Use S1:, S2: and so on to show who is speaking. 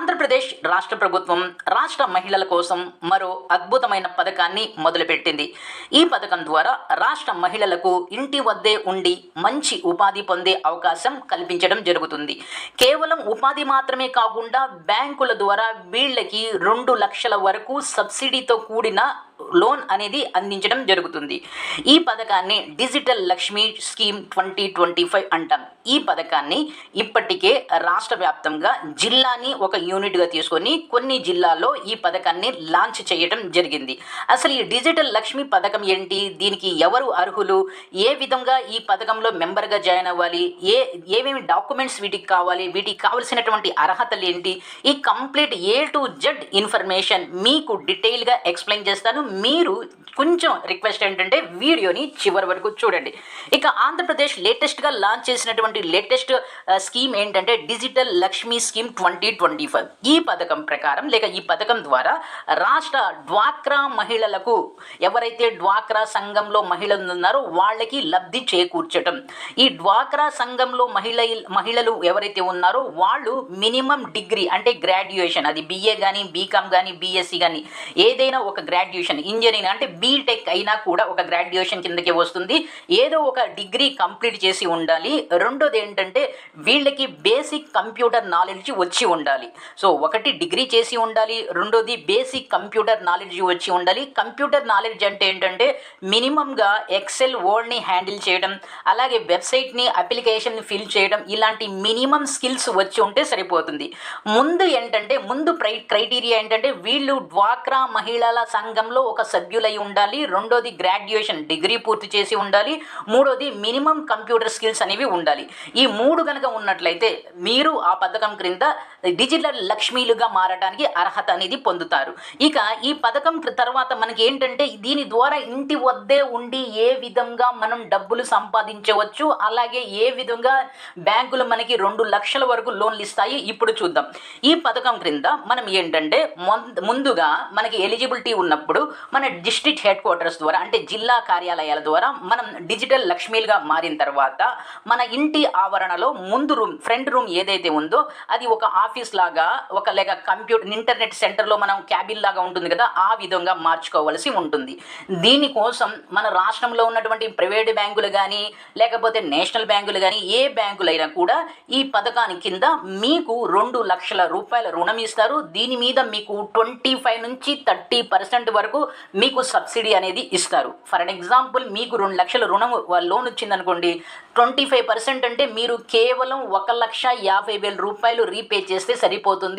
S1: ఆంధ్రప్రదేశ్ రాష్ట్ర ప్రభుత్వం రాష్ట్ర మహిళల కోసం మరో అద్భుతమైన పథకాన్ని మొదలుపెట్టింది. ఈ పథకం ద్వారా రాష్ట్ర మహిళలకు ఇంటి వద్దే ఉండి మంచి ఉపాధి పొందే అవకాశం కల్పించడం జరుగుతుంది. కేవలం ఉపాధి మాత్రమే కాకుండా బ్యాంకుల ద్వారా వీళ్ళకి రెండు లక్షల వరకు సబ్సిడీతో కూడిన లోన్ అనేది అందించడం జరుగుతుంది. ఈ పథకాన్ని digital Lakshmi scheme twenty twenty five అంటాం. ఈ పథకాన్ని ఇప్పటికే రాష్ట్ర వ్యాప్తంగా జిల్లాని ఒక యూనిట్గా తీసుకొని కొన్ని జిల్లాల్లో ఈ పథకాన్ని లాంచ్ చేయడం జరిగింది. అసలు ఈ డిజిటల్ లక్ష్మి పథకం ఏంటి? దీనికి ఎవరు అర్హులు? ఏ విధంగా ఈ పథకంలో మెంబర్గా జాయిన్ అవ్వాలి? ఏ ఏమేమి డాక్యుమెంట్స్ వీటికి కావాలి? వీటికి కావలసినటువంటి అర్హతలు ఏంటి? ఈ complete A to Z information మీకు డీటెయిల్గా ఎక్స్ప్లెయిన్ చేస్తాను. మీరు కొంచెం రిక్వెస్ట్ ఏంటంటే వీడియోని చివరి వరకు చూడండి. ఇక ఆంధ్రప్రదేశ్ లేటెస్ట్గా లాంచ్ చేసినటువంటి లేటెస్ట్ స్కీమ్ uh, ఏంటంటే digital Lakshmi scheme twenty twenty five ఈ పథకం ప్రకారం లేక ఈ పథకం ద్వారా రాష్ట్ర డ్వాక్రా మహిళలకు ఎవరైతే డ్వాక్రా సంఘంలో మహిళలు ఉన్నారో వాళ్ళకి లబ్ధి చేకూర్చటం. ఈ డ్వాక్రా సంఘంలో మహిళ మహిళలు ఎవరైతే ఉన్నారో వాళ్ళు మినిమం డిగ్రీ అంటే గ్రాడ్యుయేషన్ అది బిఏ కానీ బీకామ్ కానీ బీఎస్సీ కానీ ఏదైనా ఒక గ్రాడ్యుయేషన్ ఇంజనీరింగ్ అంటే బీటెక్ అయినా కూడా ఒక గ్రాడ్యుయేషన్ కిందకి వస్తుంది. ఏదో ఒక డిగ్రీ కంప్లీట్ చేసి ఉండాలి. రెండు రెండోది ఏంటంటే వీళ్ళకి బేసిక్ కంప్యూటర్ నాలెడ్జ్ వచ్చి ఉండాలి. సో ఒకటి డిగ్రీ చేసి ఉండాలి రెండోది బేసిక్ కంప్యూటర్ నాలెడ్జ్ వచ్చి ఉండాలి. కంప్యూటర్ నాలెడ్జ్ అంటే ఏంటంటే మినిమంగా ఎక్సెల్ వర్డ్ని హ్యాండిల్ చేయడం అలాగే వెబ్సైట్ని అప్లికేషన్ని ఫిల్ చేయడం ఇలాంటి మినిమం స్కిల్స్ వచ్చి ఉంటే సరిపోతుంది. ముందు ఏంటంటే ముందు ప్రై క్రైటీరియా ఏంటంటే వీళ్ళు డ్వాక్రా మహిళల సంఘంలో ఒక సభ్యులై ఉండాలి. రెండోది గ్రాడ్యుయేషన్ డిగ్రీ పూర్తి చేసి ఉండాలి. మూడోది మినిమం కంప్యూటర్ స్కిల్స్ అనేవి ఉండాలి. ఈ మూడు కనుక ఉన్నట్లయితే మీరు ఆ పథకం క్రింద డిజిటల్ లక్ష్మీలుగా మారడానికి అర్హత అనేది పొందుతారు. ఇక ఈ పథకం తర్వాత మనకి ఏంటంటే దీని ద్వారా ఇంటి వద్దే ఉండి ఏ విధంగా మనం డబ్బులు సంపాదించవచ్చు అలాగే ఏ విధంగా బ్యాంకులు మనకి రెండు లక్షల వరకు లోన్లు ఇస్తాయి ఇప్పుడు చూద్దాం. ఈ పథకం క్రింద మనం ఏంటంటే ముందుగా మనకి ఎలిజిబిలిటీ ఉన్నప్పుడు మన డిస్ట్రిక్ట్ హెడ్ క్వార్టర్స్ ద్వారా అంటే జిల్లా కార్యాలయాల ద్వారా మనం డిజిటల్ లక్ష్మీలుగా మారిన తర్వాత మన ఇంటి ఆవరణలో ముందు రూమ్ ఫ్రంట్ రూమ్ ఏదైతే ఉందో అది ఒక ఆఫీస్ లాగా ఒక లేక కంప్యూటర్ ఇంటర్నెట్ సెంటర్లో మనం క్యాబిన్ లాగా ఉంటుంది కదా ఆ విధంగా మార్చుకోవాల్సి ఉంటుంది. దీనికోసం మన రాష్ట్రంలో ఉన్నటువంటి ప్రైవేట్ బ్యాంకులు కానీ లేకపోతే నేషనల్ బ్యాంకులు కానీ ఏ బ్యాంకులైనా కూడా ఈ పథకాని కింద మీకు రెండు లక్షల రూపాయల రుణం ఇస్తారు. దీని మీద మీకు ట్వంటీ ఫైవ్ నుంచి థర్టీ పర్సెంట్ వరకు మీకు సబ్సిడీ అనేది ఇస్తారు. ఫర్ ఎగ్జాంపుల్ మీకు రెండు లక్షల రుణం లోన్ వచ్చిందనుకోండి ట్వంటీ ఫైవ్ పర్సెంట్ అంటే మీరు కేవలం ఒక లక్ష యాభై వేల రూపాయలు రీపే చేస్తే సరిపోతుంది.